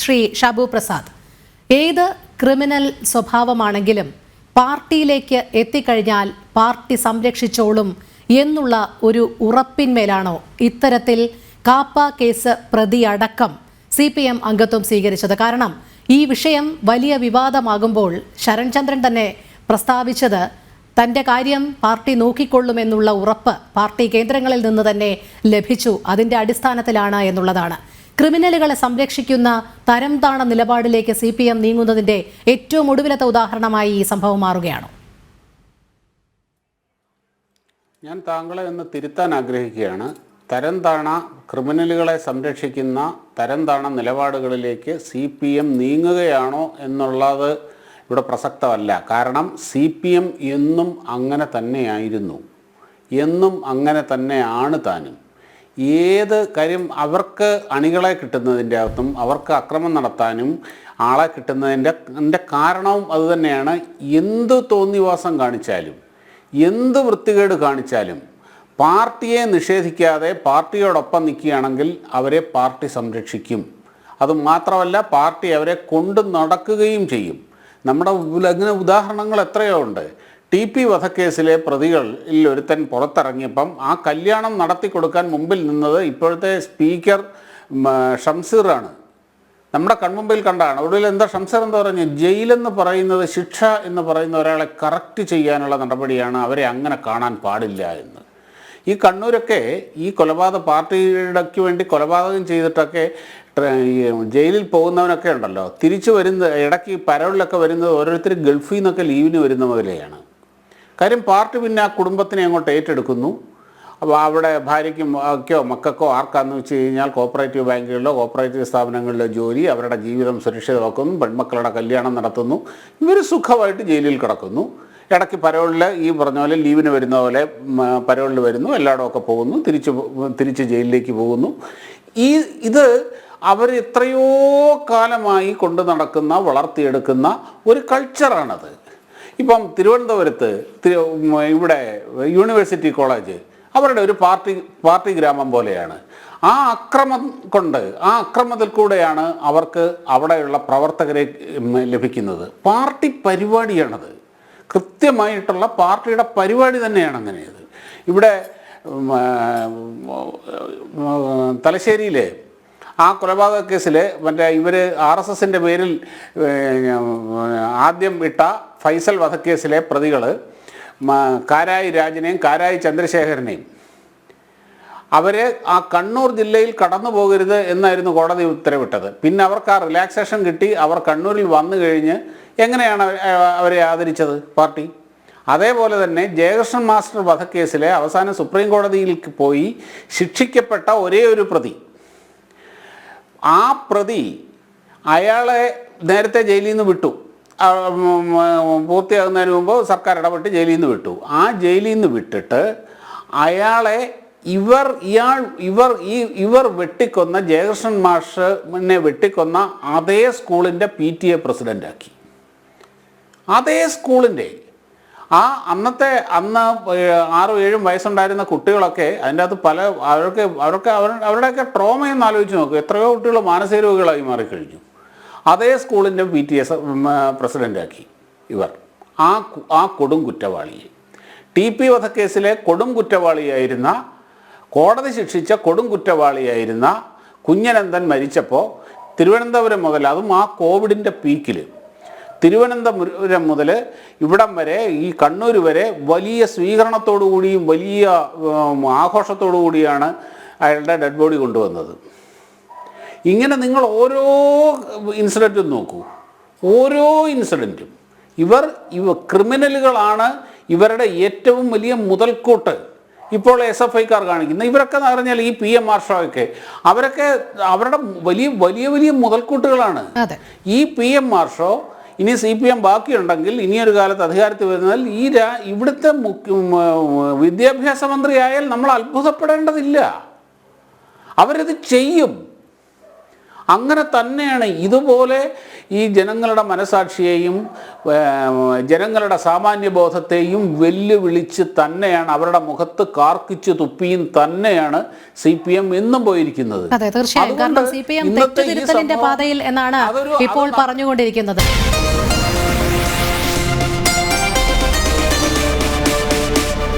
ശ്രീ ഷാബു പ്രസാദ്. ഏത് ക്രിമിനൽ സ്വഭാവമാണെങ്കിലും പാർട്ടിയിലേക്ക് എത്തിക്കഴിഞ്ഞാൽ പാർട്ടി സംരക്ഷിച്ചോളും എന്നുള്ള ഒരു ഉറപ്പിന്മേലാണോ ഇത്തരത്തിൽ കാപ്പ കേസ് പ്രതിയടക്കം സി പി എം അംഗത്വം സ്വീകരിച്ചത്? കാരണം ഈ വിഷയം വലിയ വിവാദമാകുമ്പോൾ ശരൺചന്ദ്രൻ തന്നെ പ്രസ്താവിച്ചത് തന്റെ കാര്യം പാർട്ടി നോക്കിക്കൊള്ളുമെന്നുള്ള ഉറപ്പ് പാർട്ടി കേന്ദ്രങ്ങളിൽ നിന്ന് തന്നെ ലഭിച്ചു അതിന്റെ അടിസ്ഥാനത്തിലാണ് എന്നുള്ളതാണ്. ക്രിമിനലുകളെ സംരക്ഷിക്കുന്ന തരംതാണ നിലപാടിലേക്ക് സി പി എം നീങ്ങുന്നതിന്റെ ഏറ്റവും ഒടുവിലത്തെ ഉദാഹരണമായി ഈ സംഭവം മാറുകയാണ്. ഞാൻ താങ്കളെ ഒന്ന് തിരുത്താൻ ആഗ്രഹിക്കുകയാണ്. തരംതാണ ക്രിമിനലുകളെ സംരക്ഷിക്കുന്ന തരംതാണ നിലപാടുകളിലേക്ക് സി പി എം നീങ്ങുകയാണോ എന്നുള്ളത് ഇവിടെ പ്രസക്തമല്ല. കാരണം സി പി എം എന്നും അങ്ങനെ തന്നെയായിരുന്നു. എന്നും അങ്ങനെ തന്നെയാണ് താനും. ഏത് കാര്യം അവർക്ക് അണികളെ കിട്ടുന്നതിന്റെ അകത്തും അവർക്ക് അക്രമം നടത്താനും ആളെ കിട്ടുന്നതിന്റെ അതിന്റെ കാരണവും അതുതന്നെയാണ് എന്ത് തോന്നിവാസം കാണിച്ചാലും എന്ത് വൃത്തികേട് കാണിച്ചാലും പാർട്ടിയെ നിഷേധിക്കാതെ പാർട്ടിയോടൊപ്പം നിൽക്കുകയാണെങ്കിൽ അവരെ പാർട്ടി സംരക്ഷിക്കും. അതുമാത്രമല്ല പാർട്ടി അവരെ കൊണ്ട് നടക്കുകയും ചെയ്യും. നമ്മുടെ അങ്ങനെ ഉദാഹരണങ്ങൾ എത്രയോ ഉണ്ട്. ടി പി വധക്കേസിലെ പ്രതികളിൽ ഒരുത്തൻ പുറത്തിറങ്ങിയപ്പം ആ കല്യാണം നടത്തി കൊടുക്കാൻ മുമ്പിൽ നിന്നത് ഇപ്പോഴത്തെ സ്പീക്കർ ഷംസീറാണ്. നമ്മുടെ കൺമുമ്പിൽ കണ്ടാണ്. ഒടുവിൽ എന്താ ഷംസർ എന്താ പറഞ്ഞു? ജയിലെന്ന് പറയുന്നത് ശിക്ഷ എന്ന് പറയുന്ന ഒരാളെ കറക്റ്റ് ചെയ്യാനുള്ള നടപടിയാണ് അവരെ അങ്ങനെ കാണാൻ പാടില്ല എന്ന്. ഈ കണ്ണൂരൊക്കെ ഈ കൊലപാതക പാർട്ടിയുടെക്ക് വേണ്ടി കൊലപാതകം ചെയ്തിട്ടൊക്കെ ജയിലിൽ പോകുന്നവനൊക്കെ ഉണ്ടല്ലോ. തിരിച്ചു വരുന്ന ഇടയ്ക്ക് പരോളിലൊക്കെ വരുന്നത് ഓരോരുത്തർ ഗൾഫിൽ നിന്നൊക്കെ ലീവിന് വരുന്ന മുതലെയാണ് കാര്യം പാർട്ടി പിന്നെ ആ കുടുംബത്തിനെ അങ്ങോട്ട് ഏറ്റെടുക്കുന്നു. അപ്പോൾ അവിടെ ഭാര്യയ്ക്കും ഒക്കെയോ മക്കൾക്കോ ആർക്കാന്ന് വെച്ച് കഴിഞ്ഞാൽ കോപ്പറേറ്റീവ് ബാങ്കുകളിലോ കോപ്പറേറ്റീവ് സ്ഥാപനങ്ങളിലോ ജോലി അവരുടെ ജീവിതം സുരക്ഷിതമാക്കുന്നു പെൺമക്കളുടെ കല്യാണം നടത്തുന്നു. ഇവർ സുഖമായിട്ട് ജയിലിൽ കിടക്കുന്നു. ഇടയ്ക്ക് പരോളിൽ ഈ പറഞ്ഞ പോലെ ലീവിന് വരുന്ന പോലെ പരോളിൽ വരുന്നു എല്ലായിടവും ഒക്കെ പോകുന്നു തിരിച്ച് തിരിച്ച് ജയിലിലേക്ക് പോകുന്നു. ഈ ഇത് അവർ എത്രയോ കാലമായി കൊണ്ടു നടക്കുന്ന വളർത്തിയെടുക്കുന്ന ഒരു കൾച്ചറാണത് ഇപ്പം തിരുവനന്തപുരത്ത് ഇവിടെ യൂണിവേഴ്സിറ്റി കോളേജ് അവരുടെ ഒരു പാർട്ടി പാർട്ടി ഗ്രാമം പോലെയാണ് ആ അക്രമം കൊണ്ട് ആ അക്രമത്തിൽ കൂടെയാണ് അവർക്ക് അവിടെയുള്ള പ്രവർത്തകരെ ലഭിക്കുന്നത് പാർട്ടി പരിപാടിയാണത് കൃത്യമായിട്ടുള്ള പാർട്ടിയുടെ പരിപാടി തന്നെയാണ് അങ്ങനെയത് ഇവിടെ തലശ്ശേരിയിലെ ആ കൊലപാതക കേസിൽ മറ്റേ ഇവർ ആർ എസ് എസിന്റെ പേരിൽ ആദ്യം വിട്ട ഫൈസൽ വധക്കേസിലെ പ്രതികൾ കാരായി രാജനെയും കാരായി ചന്ദ്രശേഖരനെയും. അവർ ആ കണ്ണൂർ ജില്ലയിൽ കടന്നു പോകരുത് എന്നായിരുന്നു കോടതി ഉത്തരവിട്ടത്. പിന്നെ അവർക്ക് ആ റിലാക്സേഷൻ കിട്ടി അവർ കണ്ണൂരിൽ വന്നു കഴിഞ്ഞ് എങ്ങനെയാണ് അവരെ ആദരിച്ചത് പാർട്ടി? അതേപോലെ തന്നെ ജയകൃഷ്ണൻ മാസ്റ്റർ വധക്കേസിലെ അവസാനം സുപ്രീം കോടതിയിലേക്ക് പോയി ശിക്ഷിക്കപ്പെട്ട ഒരേ ഒരു പ്രതി. ആ പ്രതി അയാളെ നേരത്തെ ജയിലിൽ നിന്ന് വിട്ടു. പൂർത്തിയാകുന്നതിന് മുമ്പ് സർക്കാർ ഇടപെട്ട് ജയിലിൽ നിന്ന് വിട്ടു. ആ ജയിലിൽ നിന്ന് വിട്ടിട്ട് അയാളെ ഇവർ ഇയാൾ ഇവർ ഈ ഇവർ വെട്ടിക്കൊന്ന ജയകൃഷ്ണൻ മാഷിനെ വെട്ടിക്കൊന്ന അതേ സ്കൂളിന്റെ പി ടി എ പ്രസിഡന്റാക്കി. അതേ സ്കൂളിന്റെ ആ അന്നത്തെ അന്ന് ആറും ഏഴും വയസ്സുണ്ടായിരുന്ന കുട്ടികളൊക്കെ അതിന്റെ അകത്ത് പല അവർക്ക് അവർക്ക് അവർ അവരുടെയൊക്കെ ട്രോമയെന്ന് ആലോചിച്ച് നോക്കും. എത്രയോ കുട്ടികൾ മാനസിക രോഗികളായി മാറിക്കഴിഞ്ഞു. അതേ സ്കൂളിന്റെ പി ടി എസ് പ്രസിഡന്റാക്കി ഇവർ. ആ ആ കൊടും കുറ്റവാളിയെ. ടി പി വധക്കേസിലെ കൊടും കുറ്റവാളിയായിരുന്ന കോടതി ശിക്ഷിച്ച കൊടും കുറ്റവാളിയായിരുന്ന കുഞ്ഞനന്ദൻ മരിച്ചപ്പോൾ തിരുവനന്തപുരം മുതൽ അതും ആ കോവിഡിന്റെ പീക്കിൽ തിരുവനന്തപുരം മുതൽ ഇവിടം വരെ ഈ കണ്ണൂർ വരെ വലിയ സ്വീകരണത്തോടു കൂടിയും വലിയ ആഘോഷത്തോടുകൂടിയാണ് ആഘോഷത്തോടു കൂടിയാണ് അയാളുടെ ഡെഡ് ബോഡി കൊണ്ടുവന്നത്. ഇങ്ങനെ നിങ്ങൾ ഓരോ ഇൻസിഡന്റും നോക്കൂ. ഓരോ ഇൻസിഡന്റും ഇവർ ഇവ ക്രിമിനലുകളാണ്. ഇവരുടെ ഏറ്റവും വലിയ മുതൽക്കൂട്ട് ഇപ്പോൾ എസ് എഫ് ഐക്കാർ കാണിക്കുന്നത് ഇവരൊക്കെ എന്ന് പറഞ്ഞാൽ ഈ പി എം മാർഷോയൊക്കെ അവരൊക്കെ അവരുടെ വലിയ വലിയ വലിയ മുതൽക്കൂട്ടുകളാണ്. ഈ പി എം മാർഷോ ഇനി സി പി എം ബാക്കിയുണ്ടെങ്കിൽ ഇനിയൊരു കാലത്ത് അധികാരത്തിൽ വരുന്നതിൽ ഈ രാ ഇവിടുത്തെ വിദ്യാഭ്യാസ മന്ത്രിയായാൽ നമ്മൾ അത്ഭുതപ്പെടേണ്ടതില്ല. അവരത് ചെയ്യും. അങ്ങനെ തന്നെയാണ് ഇതുപോലെ ഈ ജനങ്ങളുടെ മനസാക്ഷിയെയും ജനങ്ങളുടെ സാമാന്യ ബോധത്തെയും വെല്ലുവിളിച്ച് തന്നെയാണ് അവരുടെ മുഖത്ത് കാർക്കിച്ച് തുപ്പിയും തന്നെയാണ് സി പി എം എന്നും പോയിരിക്കുന്നത്. അതെ തീർച്ചയായും. കാരണം സി പി എം തെറ്റുതിരുത്തലിന്റെ പാതയിൽ എന്നാണ് ഇപ്പോൾ പറഞ്ഞുകൊണ്ടിരിക്കുന്നത്.